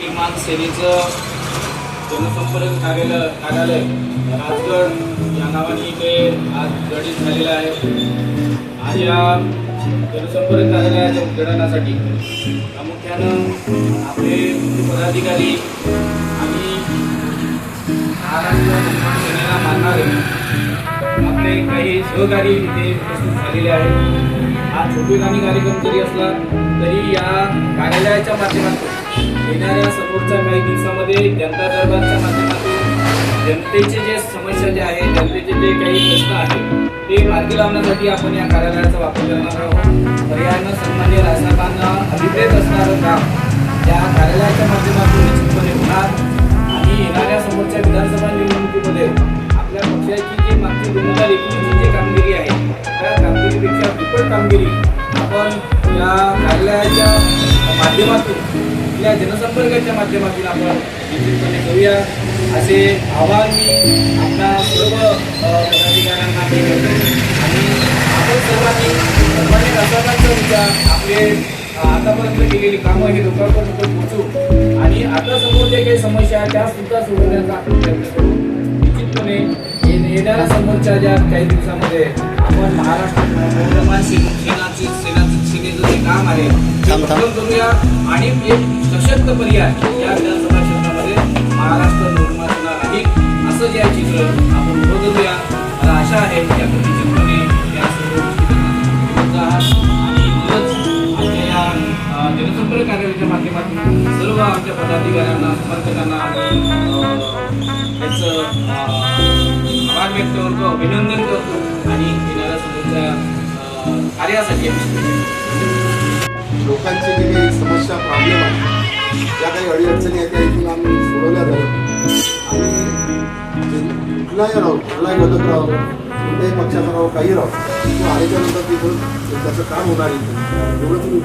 लोकनिर्माण सेनेचं जनसंपर्क कार्यालय कार्यालय राजगड या नावाने इथे आज जडित झालेलं आहे. आणि या जनसंपर्क कार्यालयाच्या उद्घाटनासाठी प्रामुख्यानं आपले पदाधिकारी आणि महाराष्ट्र सेनेला मानणारे आपले काही सहकारी इथे उपस्थित झालेले आहेत. हा छोटेखानी कार्यक्रम जरी असला तरी या कार्यालयाच्या माध्यमातून येणाऱ्या समोरच्या काही दिवसामध्ये जनता दरबारच्या माध्यमातून जनतेचे जे समस्या जे आहेत जनतेचे जे काही प्रश्न आहेत ते मार्गी लावण्यासाठी आपण या कार्यालयाचा वापर करणार आहोत. पर्यायानं सन्मान्य राजसाहेबांना अभिप्रेत असणारं काम या कार्यालयाच्या माध्यमातून निश्चितपणे होणार. आणि येणाऱ्या समोरच्या विधानसभा निवडणुकीमध्ये आपल्या पक्षाची जी मागची दोन हजार एकवीसची जी कामगिरी आहे त्या कामगिरीपेक्षा दुप्पट कामगिरी आपण या कार्यालयाच्या माध्यमातून आपल्या जनसंपर्काच्या माध्यमातून आपण निश्चितपणे करूया? असे आवाहन मी आपल्या सर्व पदाधिकाऱ्यांना मी करतो आणि आपण सर्वांनी सन्मान्य राजकारणाचा विचार आपले आतापर्यंत केलेली कामं हे लोकांपर्यंत पोहोचू आणि आता समोर जे काही समस्या आहेत त्या सुद्धा सोडवण्याचा आपण प्रयत्न करू. निश्चितपणे येणाऱ्या समोरच्या ज्या काही दिवसामध्ये आपण महाराष्ट्र नवनिर्माण सेना- सेनाची सेनाचं सेनेचं जे काम आहे ते करूया. आणि एक सशक्त पर्याय या विधानसभा क्षेत्रामध्ये महाराष्ट्र निर्माणाला सेना राहील असं जे आहे चित्र आपण उभं मला आशा आहे की आपण निश्चितपणे या सर्व गोष्टी आहात आणि म्हणूनच आमच्या या जनसंपर्क कार्यालयाच्या माध्यमातून सर्व आमच्या पदाधिकाऱ्यांना समर्थकांना त्याचं आभार व्यक्त करतो अभिनंदन करतो आणि येणाऱ्या समोरच्या कार्यासाठी लोकांचे जे काही समस्या प्रॉब्लेम आहे ज्या काही अडीअडचणी आहेत त्या इथून आम्ही सोडवल्या जातात. आणि जे कुठलाही राहो कुठलाही घटक राहो कोणत्याही पक्षाचा राहो काही राहो तो आल्याच्यानंतर तिथून त्याचं काम होणार आहे एवढं तुम्ही